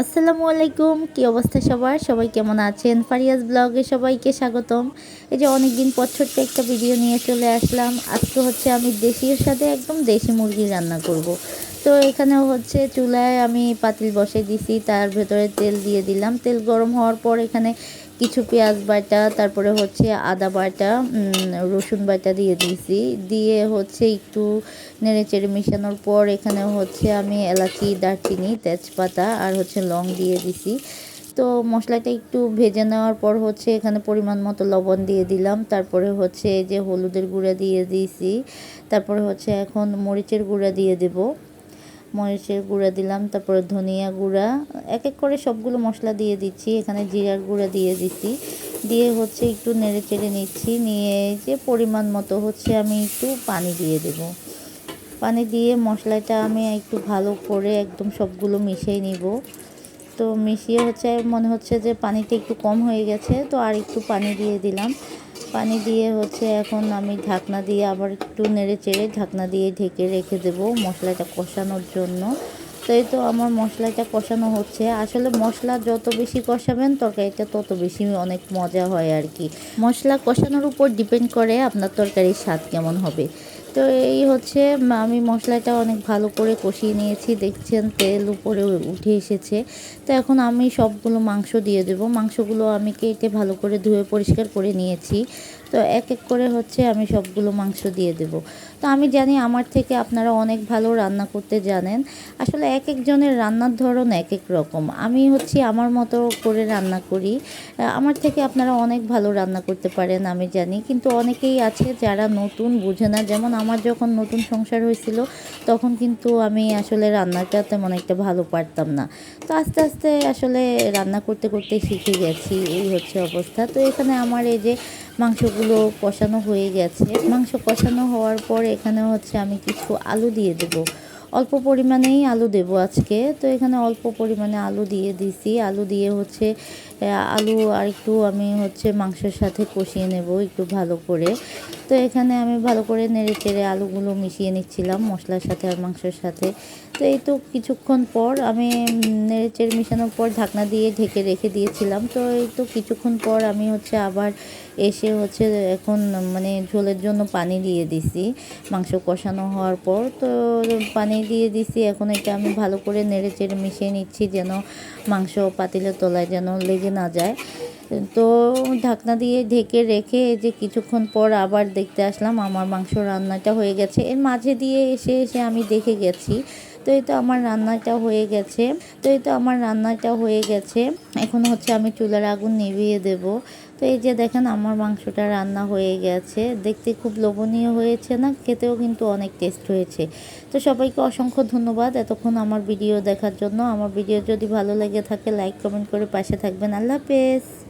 আসসালামু আলাইকুম, কি অবস্থা সবার? সবাই কেমন আছেন? ফারিয়াজ ব্লগে সবাইকে স্বাগতম। এই যে অনেকদিন পর ছোট্ট একটা ভিডিও নিয়ে চলে আসলাম। আজকে হচ্ছে আমি দেশির সাথে একদম দেশি মুরগি রান্না করব। তো এখানে হচ্ছে চুলায় আমি পাতিল বসে দিছি, তার ভেতরে তেল দিয়ে দিলাম। তেল গরম হওয়ার পর এখানে কিছু পেঁয়াজ বাটা, তারপরে হচ্ছে আদা বাটা রসুন বাটা দিয়ে দিয়েছি। দিয়ে হচ্ছে একটু নেড়ে চেড়ে মিশানোর পর এখানে হচ্ছে আমি এলাচি, দারচিনি, তেজপাতা আর হচ্ছে লং দিয়ে দিছি। তো মশলাটা একটু ভেজে নেওয়ার পর হচ্ছে এখানে পরিমাণ মতো লবণ দিয়ে দিলাম। তারপরে হচ্ছে যে হলুদের গুঁড়া দিয়ে দিয়েছি। তারপরে হচ্ছে এখন মরিচের গুঁড়া দিয়ে দেবো। মরিচের গুঁড়া দিলাম, তারপরে ধনিয়া গুঁড়া এক এক করে সবগুলো মশলা দিয়ে দিচ্ছি, এখানে জিরার গুঁড়া দিয়ে দিচ্ছি। দিয়ে হচ্ছে একটু নেড়ে চেড়ে নিচ্ছি, নিয়ে যে পরিমাণ মতো হচ্ছে আমি একটু পানি দিয়ে দেব। পানি দিয়ে মশলাটা আমি একটু ভালো করে একদম সবগুলো মিশিয়ে নিব। তো মিশিয়ে হচ্ছে, মনে হচ্ছে যে পানিটা একটু কম হয়ে গেছে, তো আর একটু পানি দিয়ে দিলাম। পানি দিয়ে হচ্ছে এখন আমি ঢাকনা দিয়ে আবার একটু নেড়ে চেড়ে ঢাকনা দিয়ে ঢেকে রেখে দেব মশলাটা কষানোর জন্য। তো এই তো আমার মশলাটা কষানো হচ্ছে। আসলে মশলা যত বেশি কষাবেন তরকারিটা তত বেশি অনেক মজা হয় আর কি। মশলা কষানোর উপর ডিপেন্ড করে আপনার তরকারির স্বাদ কেমন হবে। তো এই হচ্ছে আমি মশলাটা অনেক ভালো করে কষিয়ে নিয়েছি। দেখছেন, তেল উপরে উঠে এসেছে। তো এখন আমি সবগুলো মাংস দিয়ে দেবো। মাংসগুলো আমি কেটে ভালো করে ধুয়ে পরিষ্কার করে নিয়েছি। তো এক এক করে হচ্ছে আমি সবগুলো মাংস দিয়ে দেব। তো আমি জানি আমার থেকে আপনারা অনেক ভালো রান্না করতে জানেন। আসলে এক একজনের রান্নার ধরন এক এক রকম। আমি হচ্ছে আমার মতো করে রান্না করি। আমার থেকে আপনারা অনেক ভালো রান্না করতে পারেন, আমি জানি। কিন্তু অনেকেই আছে যারা নতুন বুঝে না। যেমন আমার যখন নতুন সংসার হয়েছিল, তখন কিন্তু আমি আসলে রান্নাটা তেমন একটা ভালো পারতাম না। তো আস্তে আস্তে আসলে রান্না করতে করতে শিখে গেছি, এই হচ্ছে অবস্থা। তো এখানে আমার এই যে মাংসগুলো কষানো হয়ে গেছে, মাংস কষানো হওয়ার পর এখানে হচ্ছে আমি কিছু আলু দিয়ে দেবো। অল্প পরিমাণেই আলু দেব আজকে। তো এখানে অল্প পরিমাণে আলু দিয়ে দিছি। আলু দিয়ে হচ্ছে আলু আর একটু আমি হচ্ছে মাংসের সাথে কষিয়ে নেব একটু ভালো করে। তো এখানে আমি ভালো করে নেড়ে চেড়ে আলুগুলো মিশিয়ে নিচ্ছিলাম মশলার সাথে আর মাংসের সাথে। তো এই তো কিছুক্ষণ পর আমি নেড়ে চেড়ে মিশানোর পর ঢাকনা দিয়ে ঢেকে রেখে দিয়েছিলাম। তো এই তো কিছুক্ষণ পর আমি হচ্ছে আবার এসে হচ্ছে এখন মানে ঝোলের জন্য পানি দিয়ে দিছি। মাংস কষানো হওয়ার পর তো পানি দিয়ে দিছি। এখন এটা আমি ভালো করে নেড়ে চেড়ে মিশিয়ে নিচ্ছি যেন মাংস পাতিলের তলায় যেন লেগে না যায়। তো ঢাকনা দিয়ে ঢেকে রেখে যে কিছুক্ষণ পর আবার দেখতে আসলাম আমার মাংস রান্নাটা হয়ে গেছে। এর মাঝে দিয়ে এসে এসে আমি দেখে গেছি তো এই তো আমার রান্নাটা হয়ে গেছে। তো এই তো আমার রান্নাটা হয়ে গেছে। এখন হচ্ছে আমি চুলার আগুন নিভিয়ে দেব। তো এই যে দেখেন আমার মাংসটা রান্না হয়ে গেছে। দেখতে খুব লোভনীয় হয়েছে না? খেতেও কিন্তু অনেক টেস্ট হয়েছে। তো সবাইকে অসংখ্য ধন্যবাদ এতক্ষণ আমার ভিডিও দেখার জন্য। আমার ভিডিও যদি ভালো লেগে থাকে লাইক কমেন্ট করে পাশে থাকবেন। আল্লাহ হাফেজ!